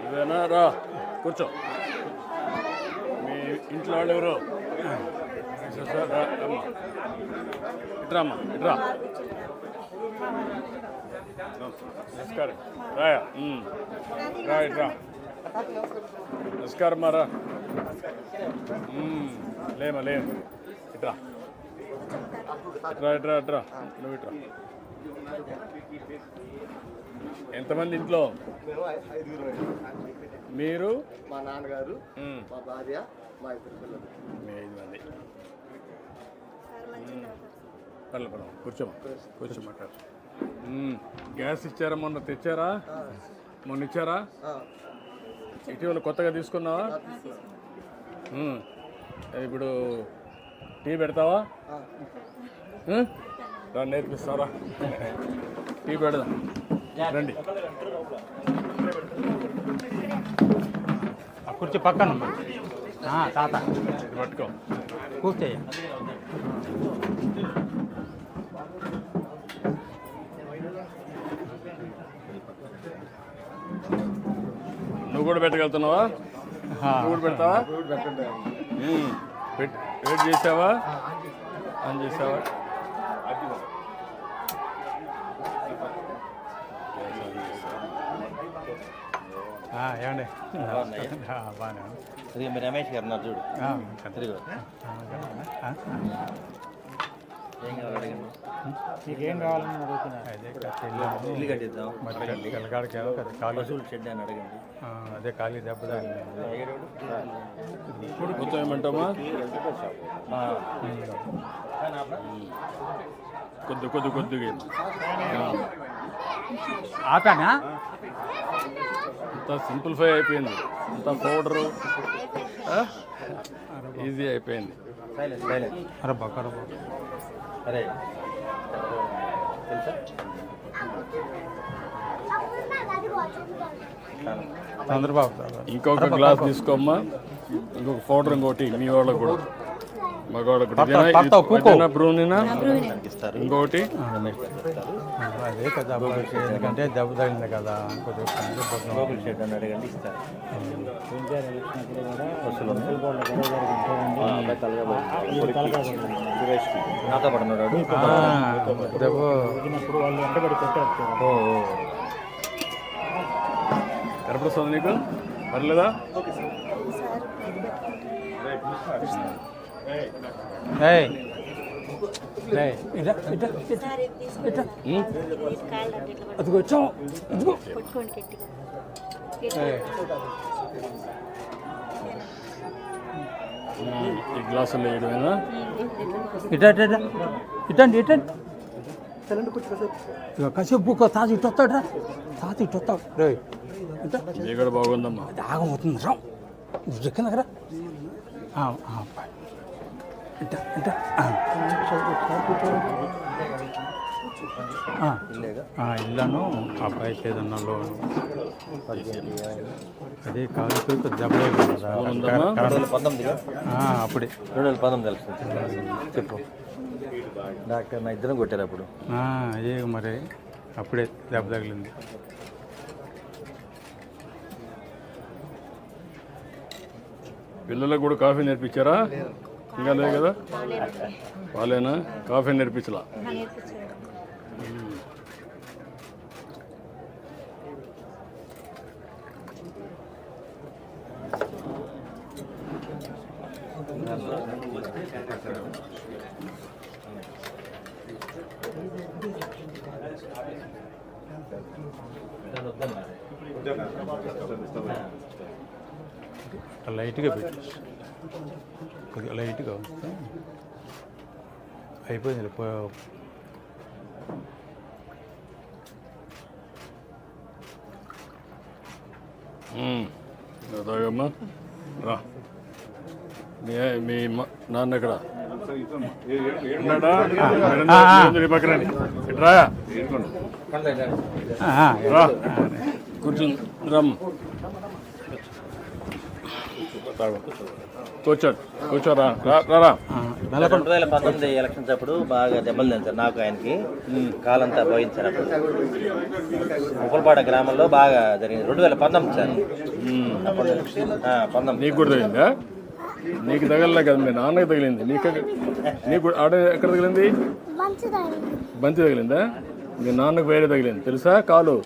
ఇదేనా? రా కూర్చో. మీ ఇంట్లో వాళ్ళు ఎవరు? ఇట్రామ్మా ఇట్రా నమస్కారం. రాయా? ఉమ్. రా. ఇట్రా నమస్కారం మారా. లేమా లేం ఇట్రా ఇట్రా ఇట్రా ఇట్రా నువ్వు ఇట్రా ఎంతమంది ఇంట్లో? మీరు? మా నాన్నగారు. మా భార్య మా ఇద్దరు పిల్లలు. మీ ఐదు మంది. పర్లే పర్లే. కూర్చోమా. కూర్చోమంటారు గ్యాస్ ఇచ్చారా? మొన్న తెచ్చారా? మొన్న ఇచ్చారా? ఇటీవల కొత్తగా తీసుకున్నావా. ఇప్పుడు టీ పెడతావా? రా నేర్పిస్తారా? టీ పెడదాం? రండి. కుర్చీ పక్కన తాత. పట్టుకో. కూర్చోయ్య. కూడా పెట్టగలుగుతున్నావా? కూడా పెడతావా? వెయిట్ చేసావా? ఆన్ చేసావా? ఆ, ఏమండి? ఆ, బాగానే రమేష్ గారు ఉన్నారు చూడు. ఆ, తిరిగి ఆ, ఆ, ఏం కావాలి కావాలని అడుగుతున్నా అదే. ఇల్లు కట్టిద్దాం. మరి ఖాళీ పశువుల షెడ్ అని అడగండి. ఆ, అదే ఖాళీ దెబ్బ తగిలింది. మొత్తం ఏమంటామా కొద్ది కొద్ది కొద్దిగా ఆపానా? అంతా సింప్లిఫై అయిపోయింది. అంతా పౌడరు. ఈజీ అయిపోయింది. Silent silent. అరే బాగా అరే. తెలుసా? చంద్రబాబు ఇంకొక గ్లాస్ తీసుకోమ్మా. ఇంకొక పౌడర్ ఇంకోటి మీ వాళ్ళకు కూడా. మగవాళ్ళకు ఇంకొకటి అదే కదా ఎందుకంటే దెబ్బ తగిలింది కదా దెబ్బ. కనపడుస్తుంది నీకు? పర్లేదా? ఇట ఇట అదిగో వచ్చాం అదిగో పట్టుకోండి గట్టిగా. ఏయ్, ఉమ్, ఈ గ్లాసులు వేయడమేనా ఇట ఇట ఇట ఇటండి ఇటండి కాసేపు బుక్ తాత ఇటు వస్తాడు రా. తాత ఇటు వస్తాడు. రే బాగుందమ్మా. ఆగమవుతుంది. రా. నువ్వు చెక్కిన దగ్గర ఇల్లను అబ్బాయికి ఏదన్నా లోన్. అదే కాదు ఆ, అప్పుడే. రెండు వేల పంతొమ్మిది తెలుసు. చెప్పు. డాక్టర్ నా ఇద్దరం కొట్టారు అప్పుడు. ఆ, అదే మరి. అప్పుడే దెబ్బ తగిలింది. పిల్లలకు కూడా కాఫీ నేర్పించారా? ఇంకా లేదు కదా? వాళ్ళేనా? కాఫీ నేర్పించలా? నేర్పించాడు లైట్గా పెట్టు. కొద్దిగా లైట్గా వస్తే అయిపోయింది తాగమ్మా రా. మీ మీ నాన్న ఎక్కడ? పక్కన? రా. కూర్చుని రమ్ తాగు. కూర్చోండి కూర్చోరా రా రెండు వేల పంతొమ్మిది ఎలక్షన్స్ అప్పుడు బాగా దెబ్బలు తింటారు నాకు ఆయనకి కాలంతా పోయించారు అప్పుడు ముప్పలపాడ గ్రామంలో బాగా జరిగింది రెండు వేల పంతొమ్మిది సార్ అప్పుడు పంతొమ్మిది నీకు కూడా తగిలిందా నీకు తగలలే కదా మీ నాన్నకి తగిలింది నీకు నీకు ఆడ ఎక్కడ తగిలింది బంతి తగిలిందా మీ నాన్నకు వేరే తగిలింది తెలుసా కాలు.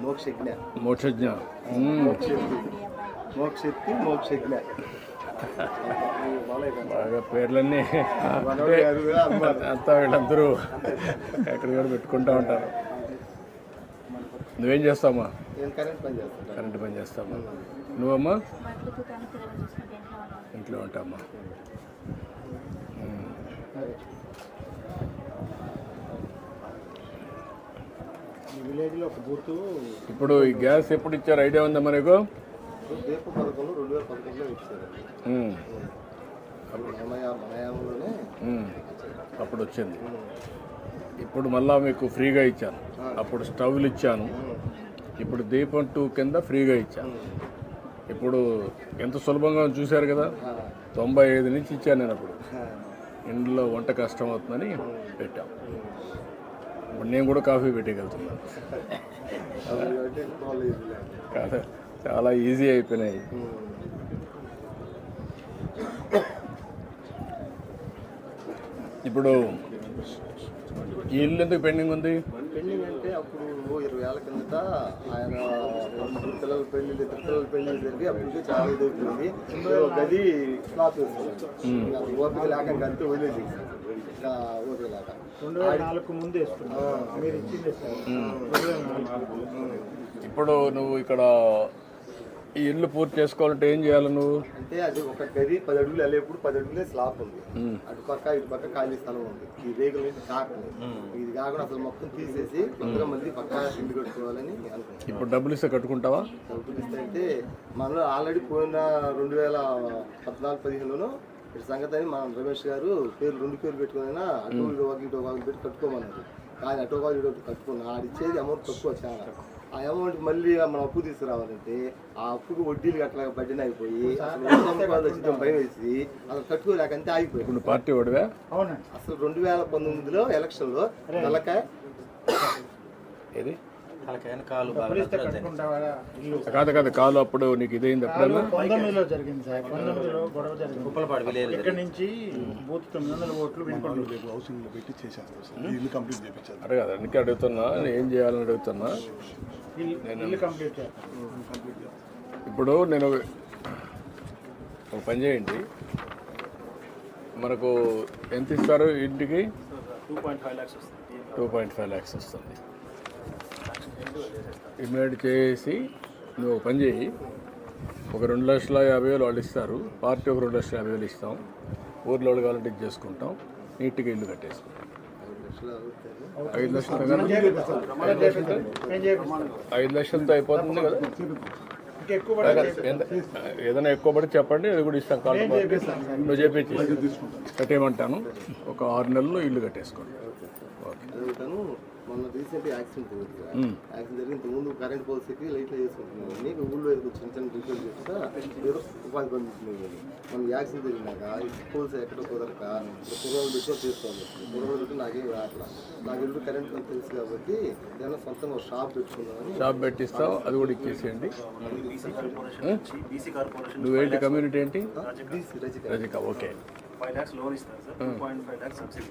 మోక్షజ్ఞ మోక్షజ్ఞ మ్మ్. మోక్షెత్తి మోక్షజ్ఞ బాగా పేర్లన్నీ. అంతా వీళ్ళందరూ ఎక్కడ కూడా పెట్టుకుంటా ఉంటారు. నువ్వేం చేస్తావమ్మా? కరెంట్ పని చేస్తాను. కరెంట్ పని చేస్తావమ్మా నువ్వమ్మా? ఇంట్లో ఉంటామ్మా ఈ విలేజ్లో ఒక బూత్ ఇప్పుడు ఈ గ్యాస్ ఎప్పుడు ఇచ్చారు? ఐడియా ఉందా మనకు అప్పుడు వచ్చింది. ఇప్పుడు మళ్ళా మీకు ఫ్రీగా ఇచ్చాను. అప్పుడు స్టవ్లు ఇచ్చాను. ఇప్పుడు దీపం టూ కింద ఫ్రీగా ఇచ్చాను. ఇప్పుడు ఎంత సులభంగా చూశారు కదా? తొంభై ఐదు నుంచి ఇచ్చాను నేను అప్పుడు. ఇంట్లో వంట కష్టం అవుతుందని పెట్టాం. ఇప్పుడు నేను కూడా కాఫీ పెట్టగలుగుతున్నాను కాదు చాలా ఈజీ అయిపోయినాయి. ఇప్పుడు ఈ ఇల్లు ఎందుకు పెండింగ్ ఉంది? పెళ్ళింగ్ అంటే అప్పుడు ఇరవై ఏళ్ళ కిందట ఆయన ముగ్గురు పిల్లల పెళ్ళి ఇద్దరు పిల్లల పెళ్ళి జరిగి అప్పటికి చాలా ఇది అవుతుంది గది అది ఓపిక లేక అంతే వదిలేదు రెండు వేల నాలుగు ముందు మీరు ఇచ్చింది ఇప్పుడు నువ్వు ఇక్కడ ఈ ఇల్లు పూర్తి చేసుకోవాలంటే ఏం చేయాలి నువ్వు? అంటే అది ఒక గది పది అడుగులు వెళ్ళేప్పుడు పది అడుగులే స్లాప్ ఉంది అటు పక్క ఇటు పక్క ఖాళీ స్థలం ఉంది. ఈ రేగుల కాకుండా ఇది కాకుండా అసలు మొత్తం తీసేసి కొత్తగా మళ్ళీ పక్క ఇల్లు కట్టుకోవాలని అనుకుంటున్నాం. ఇప్పుడు డబ్బులు ఇస్తే కట్టుకుంటావా? డబ్బులు అంటే మనలో ఆల్రెడీ పోయిన రెండు వేల పద్నాలుగు పదిహేనులో ఇటు సంగతి అని మన రమేష్ గారు పేరు రెండు పేర్లు పెట్టుకునైనా అటు ఇటు ఒక ఇటు ఒక పెట్టి కట్టుకోమన్నారు కానీ అటు ఒక ఇటు కట్టుకున్నా ఆడిచ్చేది అమౌంట్ తక్కువ చాలా. ఆ అమౌంట్ మళ్ళీ మనం అప్పు తీసుకురావాలంటే ఆ అప్పుకు వడ్డీలు గట్లా బడ్డీని అయిపోయి అసలు భయం వేసి అసలు కట్టుకోలేక అంతే ఆగిపోయింది పార్టీ అసలు రెండు వేల పంతొమ్మిదిలో ఎలక్షన్లో తలకాయ ఏది? కాదు కాదు కాలు అప్పుడు నీకు ఇదైంది పంతొమ్మిదిలో జరిగింది సార్. పంతొమ్మిదిలో గొడవ జరిగింది. ఇక్కడ నుంచి బూత్ తొమ్మిది వందల ఓట్లు వినుకోండి హౌసింగ్లో పెట్టి ఇల్లు కంప్లీట్ చేయించాను అడగదు అందుకే అడుగుతున్నా. నేను ఏం చేయాలని అడుగుతున్నా? ఇల్లు ఇల్లు కంప్లీట్ చేస్తాను ఇప్పుడు నేను ఒక పని చేయండి. మనకు ఎంత ఇస్తారు ఇంటికి? టూ పాయింట్ ఫైవ్ ల్యాక్స్ వస్తుంది. టూ పాయింట్ ఫైవ్ ల్యాక్స్ వస్తుంది. ఇమీడియట్ చేసి నువ్వు ఒక పని చేయి. ఒక రెండు లక్షల యాభై వేలు వాళ్ళు ఇస్తారు. పార్టీ ఒక రెండు లక్షల యాభై వేలు ఇస్తాం. ఊర్లో వాళ్ళు కావాలంటే ఇది చేసుకుంటాం. నీట్గా ఇల్లు కట్టేసుకుంటాం. ఐదు లక్షలు కదా ఐదు లక్షలతో అయిపోతుంది కదా. ఏదైనా ఎక్కువ పడి చెప్పండి. అది కూడా ఇస్తాం కాల్ నువ్వు చెప్పి కట్టేయమంటాను. ఒక ఆరు నెలల్లో ఇల్లు కట్టేసుకోండి. ఓకే. మొన్న రీసెంట్ యాక్సిడెంట్ జరిగింది యాక్సిడెంట్ జరిగి ఇంత ముందు కరెంట్ పోల్స్ ఎక్కి లైట్లు చేసుకుంటున్నాను నీకు ఊళ్ళో ఏదో చిన్న చిన్న రిపేర్ చేస్తా ఉపాధి పొందుతున్నాను మనం యాక్సిడెంట్ జరిగినాక ఈ పోల్స్ ఎక్కడ కుదరక కుర్రోలు పెట్టి చేసుకోవాలి. కుర్రోలు పెట్టి నాకేం రావట్లా. నాకు ఎప్పుడు కరెంట్ పని తెలుసు కాబట్టి ఏదైనా సొంతంగా ఒక షాప్ పెట్టుకుందామని షాప్ పెట్టిస్తావు అది కూడా ఇచ్చేసేయండి. నువ్వేంటి కమ్యూనిటీ ఏంటి? Rajika Rajika. Okay five lakhs loan ఇస్తారు sir. Two point five lakhs subsidy.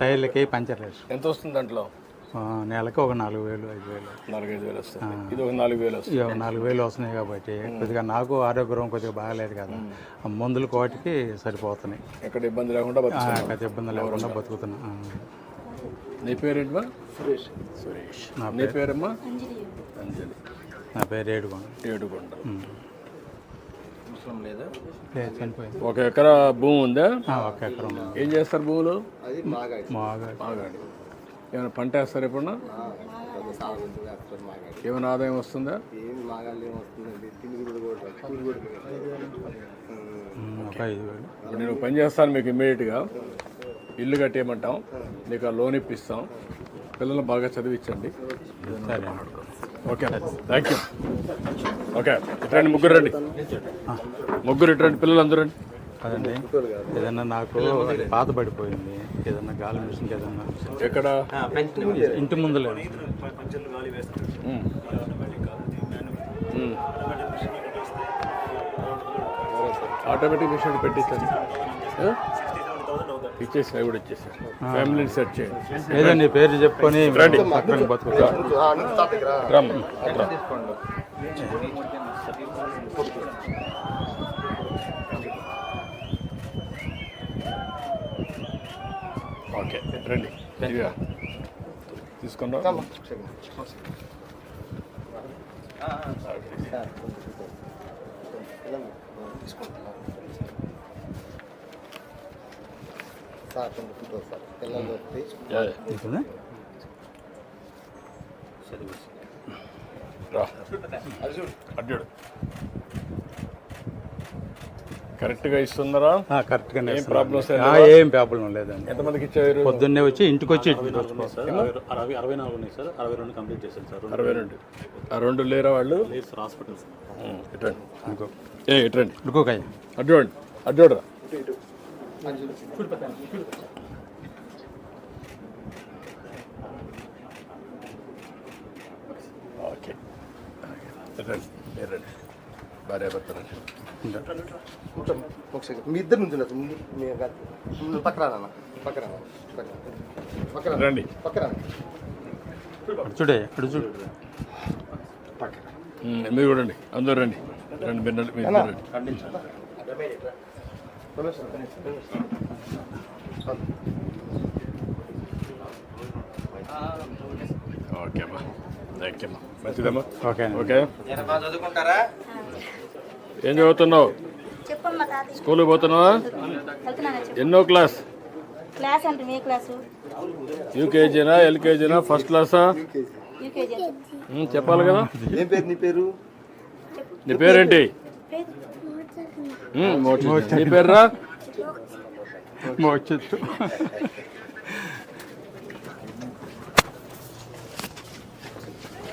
టైర్లకి puncture వేసు ఎంత వస్తుంది దాంట్లో? ఆ, నెలకి ఒక నాలుగు వేలు ఐదు వేలు. నాలుగైదు వేలు వస్తుంది. ఇది ఒక నాలుగు వేలు వస్తుంది. నాలుగు వేలు వస్తున్నాయి కాబట్టి కొద్దిగా నాకు ఆరోగ్యం కొద్దిగా బాగాలేదు కదా ఆ మందులు కోటికి సరిపోతున్నాయి. ఎక్కడ ఇబ్బంది లేకుండా. పెద్ద ఇబ్బంది లేకుండా బతుకుతున్నా. నీ పేరేంటమ్మా? సురేష్. సురేష్. నా నీ పేరమ్మా? అంజలి. నా పేరు ఏడుగొండ. ఏడుకొండ అవసరం లేదా? లేదు చనిపోయింది. ఒక ఎకరా భూమి ఉందా? ఒక ఎకరం. ఏం చేస్తారు భూములు? అది మాగాడి. మాగా మాగాడి. ఏమైనా పంట వేస్తారు ఎప్పుడన్నా? ఏమైనా ఆదాయం వస్తుందా? ఒక ఐదు వేలు. ఇప్పుడు నేను పని చేస్తాను మీకు ఇమ్మీడియట్గా. ఇల్లు కట్టేయమంటాం. నీకు ఆ లోన్ ఇప్పిస్తాం. పిల్లల్ని బాగా చదివించండి. సరే. ఓకే. థ్యాంక్ యూ ఓకే ఇట్రండి ముగ్గురు రండి. ముగ్గురు ఇట్రండి పిల్లలు అందరూ రండి. అదండి ఏదన్నా నాకు పాత పడిపోయింది ఏదన్నా గాలి మిషన్కి ఏదన్నా ఎక్కడ? ఇంటి ముందు లేదు ఉమ్. ఉమ్. Automatic machine పెట్టించండి? ఇచ్చేసి కూడా ఇచ్చేసారు. ఫ్యామిలీని సెట్ చేయండి. ఏదో నీ పేరు చెప్పుకొని. ఓకే రండి. తీసుకున్నా సార్ సార్. పిల్లలు అడ్డాడు. కరెక్ట్గా ఇస్తున్నారా? ఆ, కరెక్ట్గానే ఏం. ప్రాబ్లమ్స్ ఏం ప్రాబ్లం లేదండి. ఎంతమందికి ఇచ్చారు? పొద్దున్నే వచ్చి ఇంటికి వచ్చి ఇటు అరవై అరవై నాలుగు ఉన్నాయి సార్. అరవై రెండు కంప్లీట్ చేశాను సార్. అరవై రెండు. ఆ రెండు లేరా వాళ్ళు? ఇట్రండి ఇంకో. ఏ ఇట్రండి ఇంకోకయ్య. అడ్డోండి అడ్డోడరా ఓకే రండి భార్య భర్త మీ ఇద్దరు నుంచి ఉన్నారు ముందు మీ కాదు. ముందు పక్క రానా పక్క రానా పక్క రా. పక్క రా. రండి పక్క రానా అటు చూడే అటు చూడు మీరు కూడా రండి అందరూ రండి రండి మీరు రండి, ఓకే అమ్మా థ్యాంక్ యూ అమ్మా మంచిదమ్మా ఓకే ఓకే చదువుకుంటారా ఏం చదువుతున్నావు స్కూల్కి పోతున్నావా ఎన్నో క్లాస్ క్లాస్ అంటే మీ క్లాసు యూకేజీనా ఎల్కేజీనా ఫస్ట్ క్లాసా చెప్పాలి కదా ఏం పేరు నీ పేరు నీ పేరేంటి Moçet. Biberra. Moçet.